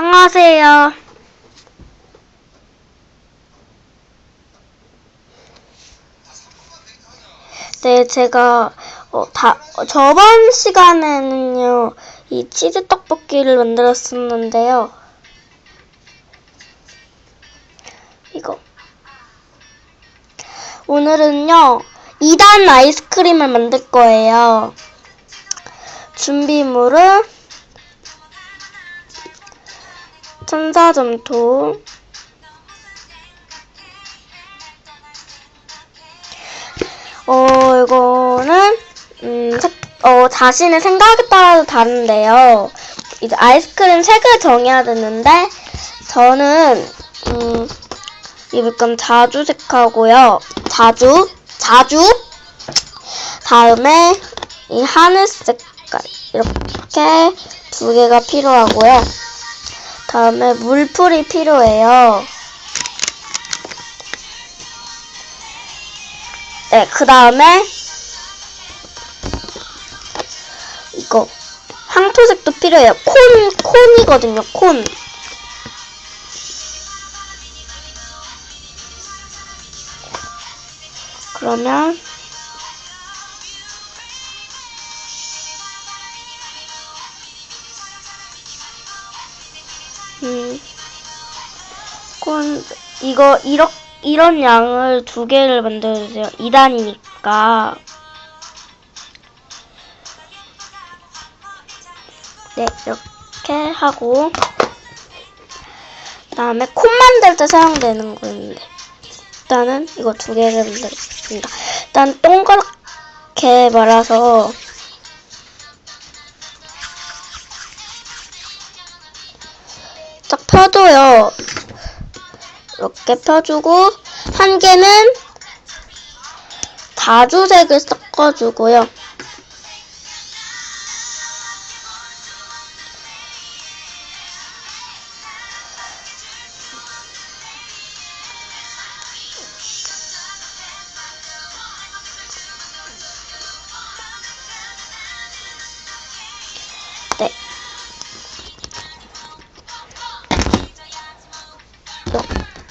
안녕하세요. 네, 제가 어, 다 어, 저번 시간에는요 이 치즈 떡볶이를 만들었었는데요. 이거 오늘은요 2단 아이스크림을 만들 거예요. 준비물은 천사점토 어 이거는 음, 색- 어, 자신의 생각에 따라 다른데요. 이제 아이스크림 색을 정해야 되는데 저는 음, 이건 자주색 하고요. 자주 자주 다음에 이 하늘 색깔 이렇게 두 개가 필요하고요. 다음에 물풀이 필요해요. 네, 그 다음에 이거 황토색도 필요해요. 콘 콘이거든요. 콘. 그러면 이거 이렇 이런 양을 두 개를 만들어주세요. 2단이니까. 네, 이렇게 하고 그 다음에 콘 만들 때 사용되는 건데 일단은 이거 두 개를 만들겠습니다. 일단 동그랗게 말아서 딱 펴줘요. 이렇게 펴주고 한 개는 자주색을 섞어주고요.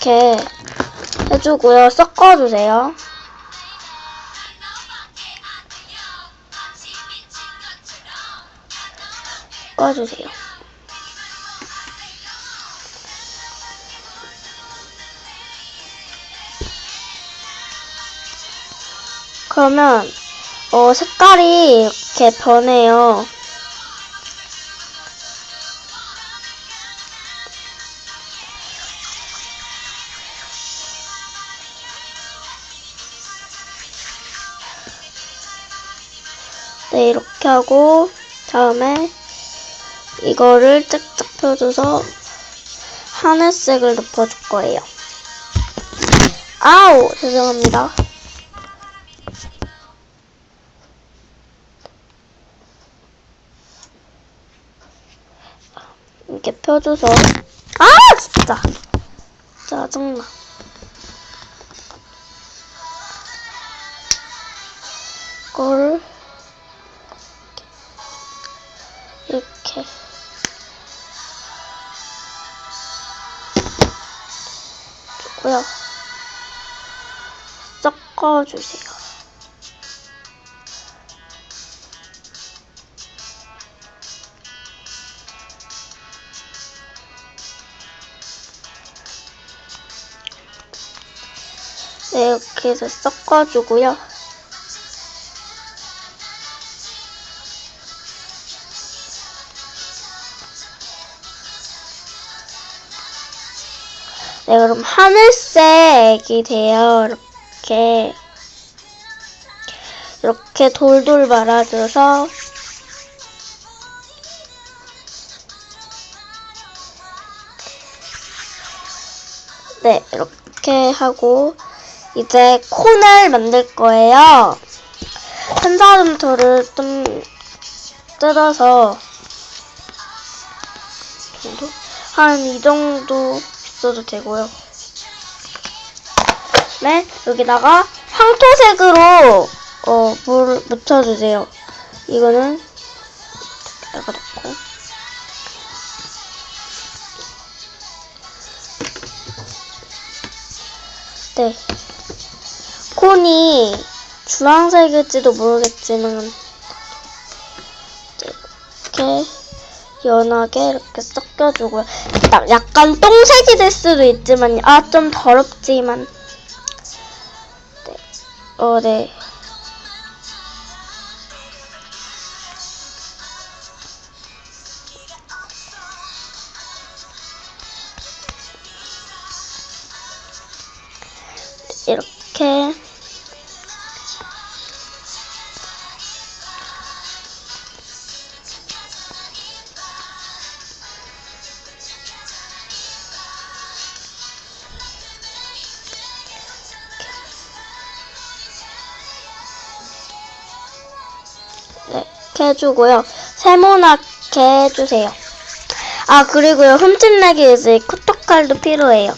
이렇게 해주고요. 섞어주세요. 섞어주세요. 그러면 어, 색깔이 이렇게 변해요. 네, 이렇게 하고, 다음에 이거를 짝짝 펴줘서 하늘색을 덮어줄 거예요. 아우! 죄송합니다. 이렇게 펴줘서, 아! 진짜! 짜증나. 이거를 주고요. 섞어주세요. 네, 이렇게 해서 섞어주고요. 네, 그럼 하늘색이 돼요. 이렇게. 이렇게 돌돌 말아줘서. 네, 이렇게 하고, 이제 콘을 만들 거예요. 한사름토를 좀 뜯어서? 한 이 정도 없어도 되고요. 네, 여기다가 황토색으로 어, 물 묻혀주세요. 이거는 여기다 넣고 네, 콘이 주황색일지도 모르겠지만 이렇게 연하게 이렇게 섞여주고요. 딱 약간 똥색이 될 수도 있지만 아 좀 더럽지만 네. 어 네. 이렇게 해주고요. 세모나게 해주세요. 아, 그리고요, 흠집내기 위해서 코토칼도 필요해요.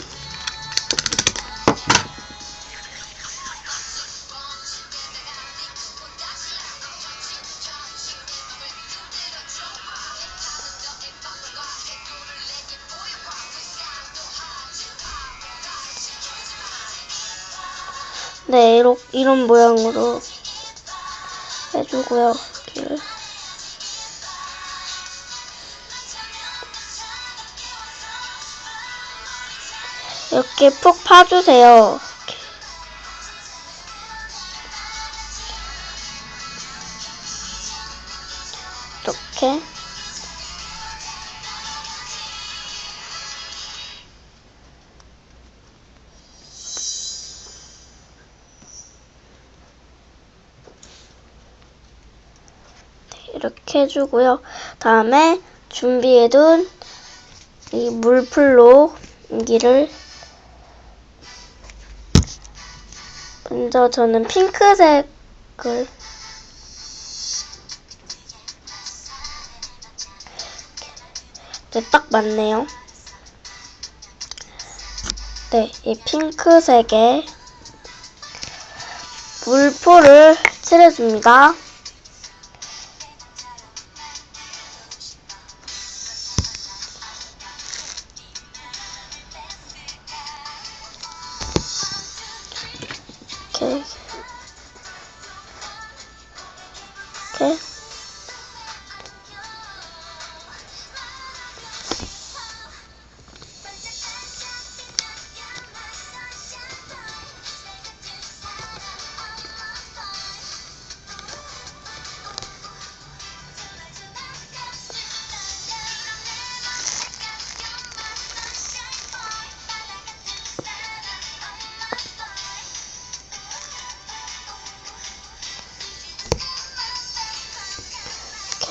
네, 이런, 이런 모양으로 해주고요. 이렇게. 푹 파주세요. 이렇게. 이렇게. 이렇게 해주고요. 다음에 준비해둔 이 물풀로 여기를 먼저 저는 핑크색을 네, 딱 맞네요. 네, 이 핑크색에 물포를 칠해줍니다.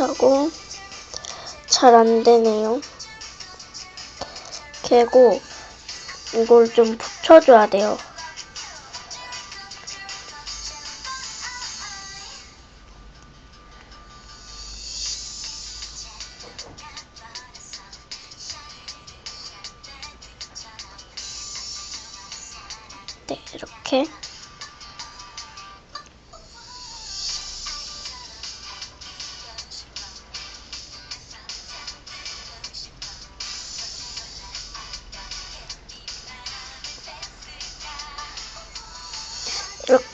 하고 잘 안 되네요. 개고 이걸 좀 붙여줘야 돼요. 네, 이렇게.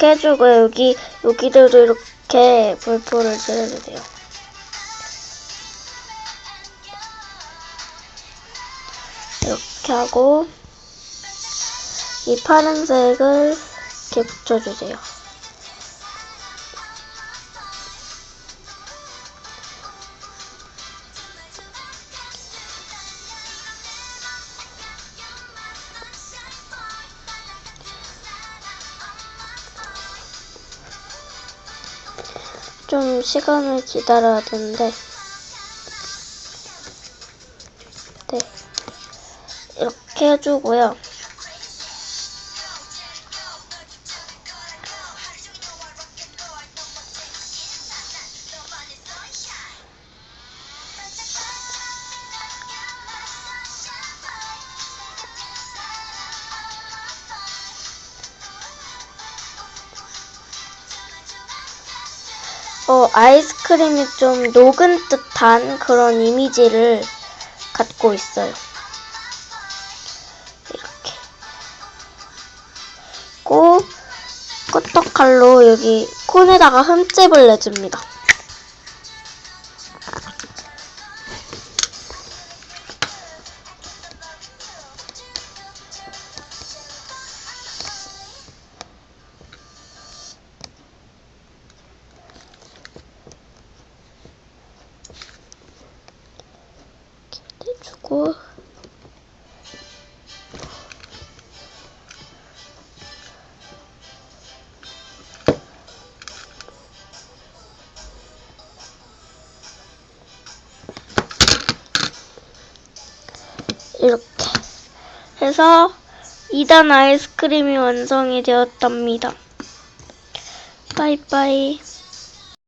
이렇게 해주고 여기 여기들도 이렇게 볼포를 칠해주세요. 이렇게 하고 이 파란색을 이렇게 붙여주세요. 좀 시간을 기다려야 되는데. 네. 이렇게 해주고요 어, 아이스크림이 좀 녹은 듯한 그런 이미지를 갖고 있어요. 이렇게. 꼭, 코터칼로 여기 콘에다가 흠집을 내줍니다. 해서 2단 아이스크림이 완성이 되었답니다. 빠이빠이.